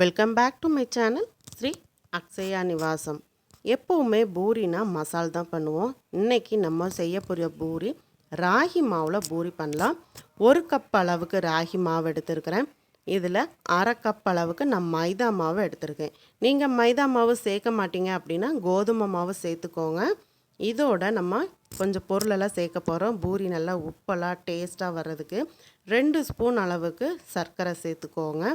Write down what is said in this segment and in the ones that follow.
Welcome back to my channel Sri Akshaya Nivasam எப்போவுமே பூரினா மசால் தான் பண்ணுவோம். இன்றைக்கி நம்ம செய்ய போகிற பூரி ராகி மாவில் பூரி பண்ணலாம். ஒரு கப் அளவுக்கு ராகி மாவு எடுத்திருக்கிறேன். இதில் அரை கப் அளவுக்கு நான் மைதா மாவு எடுத்திருக்கேன். நீங்கள் மைதா மாவு சேர்க்க மாட்டீங்க அப்படின்னா கோதுமை மாவு சேர்த்துக்கோங்க. இதோட நம்ம கொஞ்சம் பொருளெல்லாம் சேர்க்க போகிறோம் பூரி நல்லா உப்பெல்லாம் டேஸ்ட்டாக வர்றதுக்கு. ரெண்டு ஸ்பூன் அளவுக்கு சர்க்கரை சேர்த்துக்கோங்க.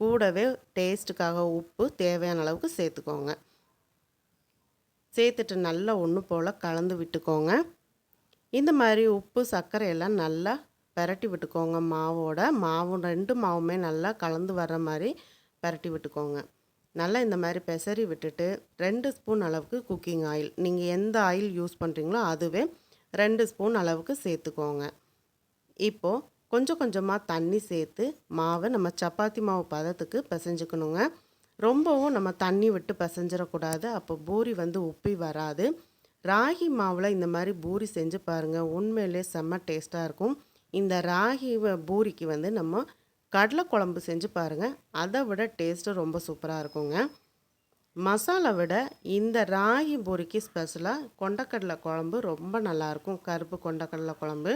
கூடவே டேஸ்ட்டுக்காக உப்பு தேவையான அளவுக்கு சேர்த்துக்கோங்க. சேர்த்துட்டு நல்லா ஒன்று போல் கலந்து விட்டுக்கோங்க. இந்த மாதிரி உப்பு சர்க்கரையெல்லாம் நல்லா பரட்டி விட்டுக்கோங்க. மாவோட மாவும் ரெண்டு மாவுமே நல்லா கலந்து வர்ற மாதிரி பரட்டி விட்டுக்கோங்க. நல்லா இந்த மாதிரி பெசரி விட்டுட்டு ரெண்டு ஸ்பூன் அளவுக்கு குக்கிங் ஆயில் நீங்கள் எந்த ஆயில் யூஸ் பண்ணுறீங்களோ அதுவே ரெண்டு ஸ்பூன் அளவுக்கு சேர்த்துக்கோங்க. இப்போது கொஞ்சம் கொஞ்சமாக தண்ணி சேர்த்து மாவை நம்ம சப்பாத்தி மாவு பதத்துக்கு பிசைஞ்சுக்கணுங்க. ரொம்பவும் நம்ம தண்ணி விட்டு பிசைஞ்சிடக்கூடாது. அப்போ பூரி வந்து உப்பி வராது. ராகி மாவில் இந்த மாதிரி பூரி செஞ்சு பாருங்கள் உண்மையிலே செம்ம டேஸ்ட்டாக இருக்கும். இந்த ராகி பூரிக்கு வந்து நம்ம கடலை குழம்பு செஞ்சு பாருங்கள் அதை விட டேஸ்ட்டு ரொம்ப சூப்பராக இருக்குங்க. மசாலா விட இந்த ராகி பூரிக்கு ஸ்பெஷலாக கொண்டக்கடலை குழம்பு ரொம்ப நல்லாயிருக்கும் கருப்பு கொண்டக்கடலை குழம்பு.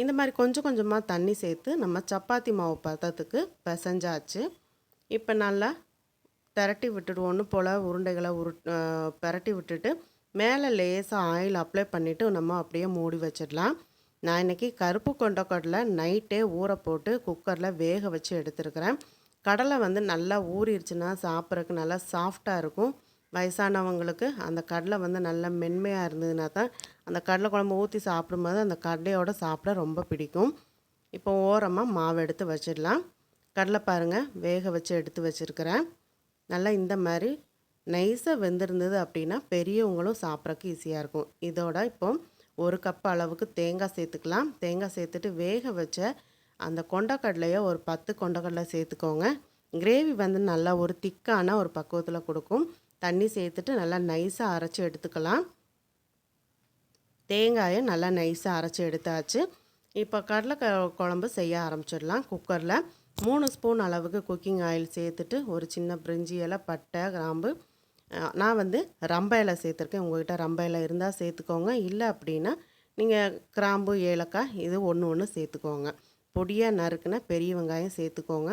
இந்த மாதிரி கொஞ்சம் கொஞ்சமாக தண்ணி சேர்த்து நம்ம சப்பாத்தி மாவு பதத்துக்கு பிசைஞ்சாச்சு. இப்போ நல்லா திரட்டி விட்டுட்டு ஒன்று போல் உருண்டைகளை உரு பரட்டி பிரட்டி விட்டுட்டு மேலே லேசாக ஆயில் அப்ளை பண்ணிவிட்டு நம்ம அப்படியே மூடி வச்சிடலாம். நான் இன்றைக்கி கருப்பு கொண்ட கடலை நைட்டே ஊற போட்டு குக்கரில் வேக வச்சு எடுத்துருக்கிறேன். கடலை வந்து நல்லா ஊறிடுச்சுன்னா சாப்பிட்றதுக்கு நல்லா சாஃப்டாக இருக்கும். வயசானவங்களுக்கு அந்த கடலை வந்து நல்லா மென்மையாக இருந்ததுன்னா தான் அந்த கடலை குழம்பு ஊற்றி சாப்பிடும்போது அந்த கடலையோட சாப்பிட ரொம்ப பிடிக்கும். இப்போ ஓரமாக மாவு எடுத்து வச்சிடலாம். கடலை பாருங்கள் வேக வச்சு எடுத்து வச்சுருக்கிறேன். நல்லா இந்த மாதிரி நைஸாக வெந்திருந்தது அப்படின்னா பெரியவங்களும் சாப்பிட்றக்கு ஈஸியாக இருக்கும். இதோட இப்போ ஒரு கப் அளவுக்கு தேங்காய் சேர்த்துக்கலாம். தேங்காய் சேர்த்துட்டு வேக வச்ச அந்த கொண்டக்கடலையை ஒரு பத்து கொண்டக்கடலை சேர்த்துக்கோங்க. கிரேவி வந்து நல்லா ஒரு திக்கான ஒரு பக்குவத்தில் கொடுக்கும். தண்ணி சேர்த்துட்டு நல்லா நைஸாக அரைச்சி எடுத்துக்கலாம். தேங்காயை நல்லா நைஸாக அரைச்சி எடுத்தாச்சு. இப்போ கடலை குழம்பு செய்ய ஆரம்பிச்சிடலாம் குக்கரில். மூணு ஸ்பூன் அளவுக்கு குக்கிங் ஆயில் சேர்த்துட்டு ஒரு சின்ன பிரிஞ்சி இலை பட்டை கிராம்பு. நான் வந்து ரம்ப இலை சேர்த்துருக்கேன். உங்கள்கிட்ட ரம்ப இலை இருந்தால் சேர்த்துக்கோங்க. இல்லை அப்படின்னா நீங்கள் கிராம்பு ஏலக்காய் இது ஒன்று ஒன்று சேர்த்துக்கோங்க. பொடியாக நறுக்குன்னா பெரிய வெங்காயம் சேர்த்துக்கோங்க.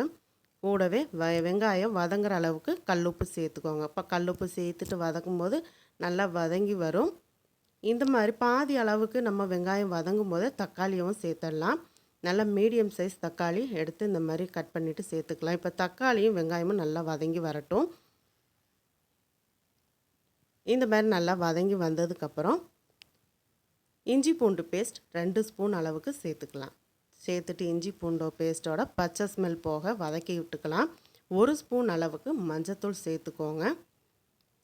கூடவே வ வெங்காயம் வதங்குற அளவுக்கு கல்லுப்பு சேர்த்துக்கோங்க. இப்போ கல்லுப்பு சேர்த்துட்டு வதக்கும் போது நல்லா வதங்கி வரும். இந்த மாதிரி பாதி அளவுக்கு நம்ம வெங்காயம் வதங்கும் போது தக்காளியும் சேர்த்துடலாம் நல்ல மீடியம் சைஸ் தக்காளி எடுத்து இந்த மாதிரி கட் பண்ணிவிட்டு சேர்த்துக்கலாம். இப்போ தக்காளியும் வெங்காயமும் நல்லா வதங்கி வரட்டும். இந்த மாதிரி நல்லா வதங்கி வந்ததுக்கப்புறம் இஞ்சி பூண்டு பேஸ்ட் ரெண்டு ஸ்பூன் அளவுக்கு சேர்த்துக்கலாம். சேர்த்துட்டு இஞ்சி பூண்டோ பேஸ்ட்டோட பச்சை ஸ்மெல் போக வதக்கி விட்டுக்கலாம். ஒரு ஸ்பூன் அளவுக்கு மஞ்சத்தூள் சேர்த்துக்கோங்க.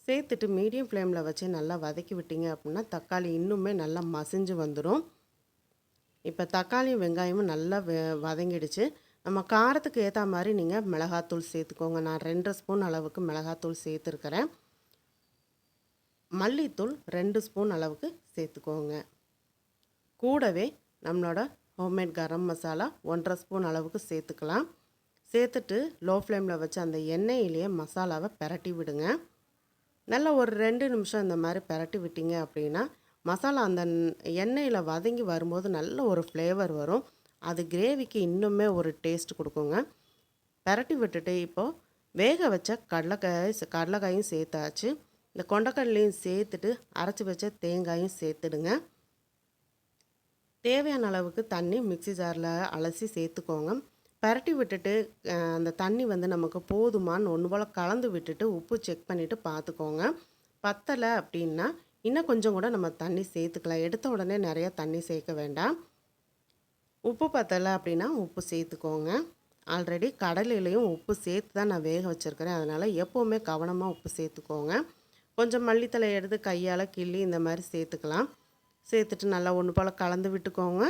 சேர்த்துட்டு மீடியம் ஃப்ளேமில் வச்சு நல்லா வதக்கி விட்டீங்க அப்படின்னா தக்காளி இன்னுமே நல்லா மசிஞ்சு வந்துடும் இப்போ தக்காளியும் வெங்காயமும் நல்லா வதங்கிடுச்சு. நம்ம காரத்துக்கு ஏற்ற மாதிரி நீங்கள் மிளகாத்தூள் சேர்த்துக்கோங்க. நான் ரெண்டு ஸ்பூன் அளவுக்கு மிளகாத்தூள் சேர்த்துருக்கிறேன். மல்லித்தூள் ரெண்டு ஸ்பூன் அளவுக்கு சேர்த்துக்கோங்க. கூடவே நம்மளோட ஹோம்மேட் கரம் மசாலா ஒன்றரை ஸ்பூன் அளவுக்கு சேர்த்துக்கலாம். சேர்த்துட்டு லோ ஃப்ளேமில் வச்சு அந்த எண்ணெயிலேயே மசாலாவை பிரட்டி விடுங்க. நல்லா ஒரு ரெண்டு நிமிஷம் இந்த மாதிரி பிரட்டி விட்டீங்க அப்படின்னா மசாலா அந்த எண்ணெயில் வதங்கி வரும்போது நல்ல ஒரு ஃப்ளேவர் வரும். அது கிரேவிக்கு இன்னுமே ஒரு டேஸ்ட் கொடுக்குங்க. பிரட்டி விட்டுட்டு இப்போது வேக வச்ச கடலைக்காய் கடலைக்காயும் சேர்த்தாச்சு. இந்த கொண்டக்கடலையும் சேர்த்துட்டு அரைச்சி வச்ச தேங்காயும் சேர்த்துடுங்க. தேவையான அளவுக்கு தண்ணி மிக்ஸி ஜாரில் அலசி சேர்த்துக்கோங்க. பரட்டி விட்டுட்டு அந்த தண்ணி வந்து நமக்கு போதுமான்னு ஒன்று போல் கலந்து விட்டுட்டு உப்பு செக் பண்ணிவிட்டு பார்த்துக்கோங்க. பத்தலை அப்படின்னா இன்னும் கொஞ்சம் கூட நம்ம தண்ணி சேர்த்துக்கலாம். எடுத்த உடனே நிறைய தண்ணி சேர்க்க வேண்டாம். உப்பு பத்தலை அப்படின்னா உப்பு சேர்த்துக்கோங்க. ஆல்ரெடி கடலையிலையும் உப்பு சேர்த்து தான் நான் வேக வச்சுருக்கிறேன். அதனால் எப்போவுமே கவனமாக உப்பு சேர்த்துக்கோங்க. கொஞ்சம் மல்லித்தலை எடுத்து கையால் கிள்ளி இந்த மாதிரி சேர்த்துக்கலாம். சேர்த்துட்டு நல்லா ஒன்று போல் கலந்து விட்டுக்கோங்க.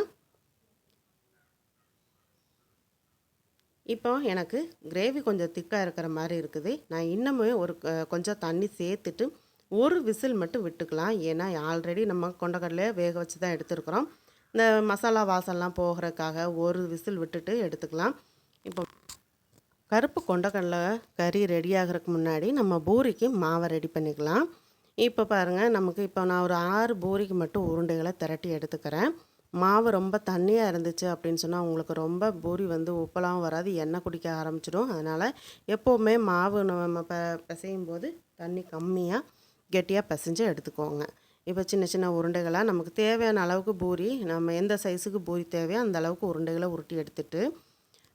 இப்போ எனக்கு கிரேவி கொஞ்சம் திக்காக இருக்கிற மாதிரி இருக்குது. நான் இன்னமும் ஒரு கொஞ்சம் தண்ணி சேர்த்துட்டு ஒரு விசில் மட்டும் விட்டுக்கலாம். ஏன்னா ஆல்ரெடி நம்ம கொண்டக்கடலையே வேக வச்சு தான் எடுத்துருக்குறோம். இந்த மசாலா வாசல்லாம் போகிறதுக்காக ஒரு விசில் விட்டுட்டு எடுத்துக்கலாம். இப்போ கருப்பு கொண்டக்கடலை கறி ரெடி ஆகிறதுக்கு முன்னாடி நம்ம பூரிக்கு மாவை ரெடி பண்ணிக்கலாம். இப்போ பாருங்கள் நமக்கு இப்போ நான் ஒரு ஆறு பூரிக்கு மட்டும் உருண்டைகளை திரட்டி எடுத்துக்கிறேன். மாவு ரொம்ப தண்ணியாக இருந்துச்சு அப்படின்னு சொன்னால் உங்களுக்கு ரொம்ப பூரி வந்து உப்பெல்லாம் வராது எண்ணெய் குடிக்க ஆரம்பிச்சிடும். அதனால் எப்போவுமே மாவு நம்ம ப பிசையும் போது தண்ணி கம்மியாக கெட்டியாக பிசைஞ்சு எடுத்துக்கோங்க. இப்போ சின்ன சின்ன உருண்டைகளாக நமக்கு தேவையான அளவுக்கு பூரி நம்ம எந்த சைஸுக்கு பூரி தேவையோ அந்த அளவுக்கு உருண்டைகளை உருட்டி எடுத்துட்டு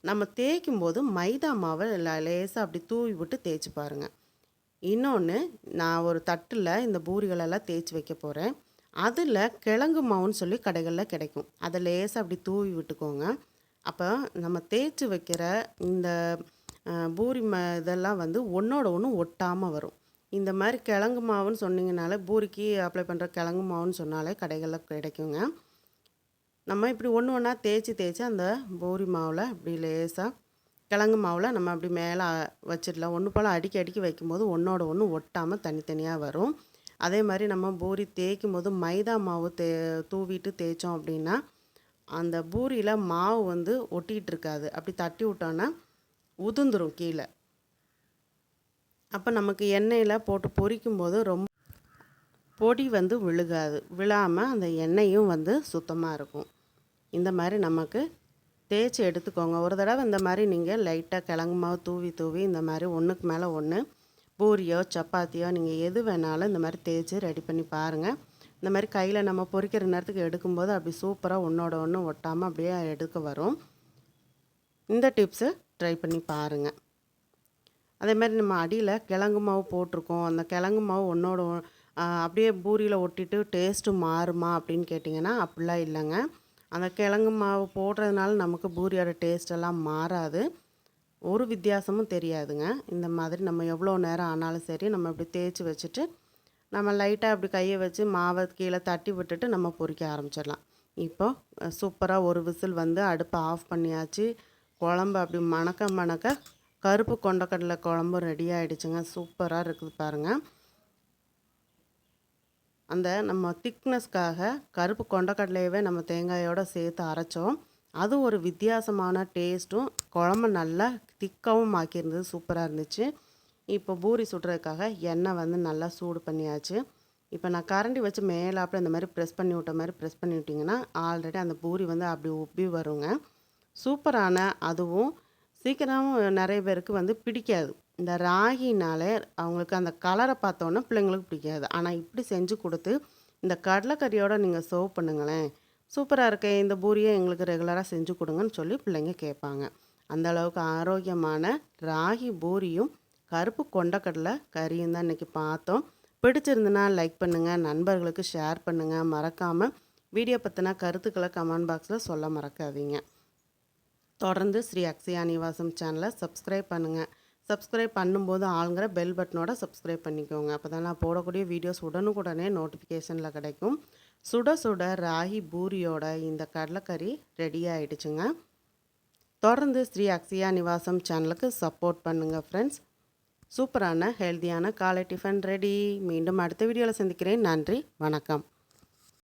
நம்ம தேய்க்கும் போது மைதா மாவை லேசாக அப்படி தூவி விட்டு தேய்ச்சி பாருங்கள் இன்னொன்று நான் ஒரு தட்டில் இந்த பூரிகளெல்லாம் தேய்ச்சி வைக்க போகிறேன் அதில் கிழங்கு மாவுன்னு சொல்லி கடைகளில் கிடைக்கும். அதை லேசாக அப்படி தூவி விட்டுக்கோங்க. அப்போ நம்ம தேய்ச்சி வைக்கிற இந்த பூரி ம இதெல்லாம் வந்து ஒன்றோட ஒன்று ஒட்டாமல் வரும். இந்த மாதிரி கிழங்கு மாவுன்னு சொன்னீங்கனாலே பூரிக்கு அப்ளை பண்ணுற கிழங்கு மாவுன்னு சொன்னாலே கடைகளில் கிடைக்குங்க. நம்ம இப்படி ஒன்று ஒன்றா தேய்ச்சி தேய்ச்சி அந்த பூரி மாவில் அப்படி லேசாக கிழங்கு மாவில் நம்ம அப்படி மேலே வச்சிடலாம். ஒன்று போல் அடிக்கி அடிக்கி வைக்கும்போது ஒன்றோட ஒன்று ஒட்டாமல் தனித்தனியாக வரும். அதே மாதிரி நம்ம பூரி தேய்க்கும் போது மைதா மாவு தே தூவிட்டு தேய்ச்சோம் அப்படின்னா அந்த பூரியில் மாவு வந்து ஒட்டிகிட்டு இருக்காது அப்படி தட்டி விட்டோன்னா உதுந்துரும் கீழே. அப்போ நமக்கு எண்ணெயில் போட்டு பொரிக்கும் போது ரொம்ப பொடி வந்து விழுகாது. விழாமல் அந்த எண்ணெயும் வந்து சுத்தமாக இருக்கும். இந்த மாதிரி நமக்கு தேய்ச்சி எடுத்துக்கோங்க. ஒரு தடவை இந்த மாதிரி நீங்கள் லைட்டாக கிழங்கு மாவு தூவி தூவி இந்த மாதிரி ஒன்றுக்கு மேலே ஒன்று பூரியோ சப்பாத்தியோ நீங்கள் எது வேணாலும் இந்த மாதிரி தேய்ச்சி ரெடி பண்ணி பாருங்கள் இந்த மாதிரி கையில் நம்ம பொரிக்கிற நேரத்துக்கு எடுக்கும்போது அப்படி சூப்பராக ஒன்றோட ஒன்று ஒட்டாமல் அப்படியே எடுக்க வரும். இந்த டிப்ஸு ட்ரை பண்ணி பாருங்கள் அதே மாதிரி நம்ம அடியில் கிழங்கு மாவு போட்டிருக்கோம். அந்த கிழங்கு மாவு ஒன்றோட அப்படியே பூரியில் ஒட்டிட்டு டேஸ்ட்டு மாறுமா அப்படின்னு கேட்டிங்கன்னா அப்படிலாம் இல்லைங்க. அந்த கிழங்கு மாவு போடுறதுனால நமக்கு பூரியோட டேஸ்டெல்லாம் மாறாது. ஒரு வித்தியாசமும் தெரியாதுங்க. இந்த மாதிரி நம்ம எவ்வளோ நேரம் ஆனாலும் சரி நம்ம இப்படி தேய்ச்சி வச்சுட்டு நம்ம லைட்டாக அப்படி கையை வச்சு மாவை கீழே தட்டி விட்டுட்டு நம்ம பொரிக்க ஆரம்பிச்சிடலாம். இப்போ சூப்பராக ஒரு விசில் வந்து அடுப்பை ஆஃப் பண்ணியாச்சு. குழம்பு அப்படி மணக்க மணக்க கருப்பு கொண்டக்கடலை குழம்பு ரெடி ஆகிடுச்சுங்க சூப்பராக இருக்குது பாருங்கள் அந்த நம்ம திக்னஸ்க்காக கருப்பு கொண்டக்கடலையவே நம்ம தேங்காயோட சேர்த்து அரைச்சோம். அது ஒரு வித்தியாசமான டேஸ்ட்டும் குழம்பு நல்லா திக்காவும் ஆக்கியிருந்தது சூப்பராக இருந்துச்சு. இப்போ பூரி சுடுறதுக்காக எண்ணெய் வந்து நல்லா சூடு பண்ணியாச்சு. இப்போ நான் கரண்டி வச்சு மேலாப்பில் இந்த மாதிரி ப்ரெஸ் பண்ணி விட்ட மாதிரி ப்ரெஸ் பண்ணி விட்டிங்கன்னா ஆல்ரெடி அந்த பூரி வந்து அப்படி உப்பி வருங்க. சூப்பரான அதுவும் சீக்கிரம் நிறைய பேருக்கு வந்து பிடிக்காது. இந்த ராகினாலே அவங்களுக்கு அந்த கலரை பார்த்தோன்னே பிள்ளைங்களுக்கு பிடிக்காது. ஆனால் இப்படி செஞ்சு கொடுத்து இந்த கடலைக்கறியோட நீங்கள் சர்வ் பண்ணுங்களேன். சூப்பராக இருக்கே. இந்த பூரியை எங்களுக்கு ரெகுலராக செஞ்சு கொடுங்கன்னு சொல்லி பிள்ளைங்க கேட்பாங்க. அந்த அளவுக்கு ஆரோக்கியமான ராகி பூரியும் கருப்பு கொண்டக்கடலை கறியும் தான் இன்றைக்கி பார்த்தோம். பிடிச்சிருந்துன்னா லைக் பண்ணுங்கள் நண்பர்களுக்கு ஷேர் பண்ணுங்கள் மறக்காமல் வீடியோ பற்றின கருத்துக்களை கமெண்ட் பாக்ஸில் சொல்ல மறக்காதீங்க. தொடர்ந்து ஸ்ரீ அக்ஷயா நிவாசம் சேனலை சப்ஸ்கிரைப் பண்ணுங்கள் சப்ஸ்கிரைப் பண்ணும்போது ஆளுங்கிற பெல் பட்டனோட சப்ஸ்கிரைப் பண்ணிக்கோங்க. அப்போ தான் நான் போடக்கூடிய வீடியோஸ் உடனுக்குடனே நோட்டிஃபிகேஷனில் கிடைக்கும். சுட சுட ராகி பூரியோட இந்த கடலைக்கறி ரெடி ஆகிடுச்சுங்க தொடர்ந்து ஸ்ரீ அக்ஸியா நிவாசம் சேனலுக்கு சப்போர்ட் பண்ணுங்கள் ஃப்ரெண்ட்ஸ் சூப்பரான ஹெல்த்தியான காலை டிஃபன் ரெடி மீண்டும் அடுத்த வீடியோவில் சந்திக்கிறேன். நன்றி வணக்கம்.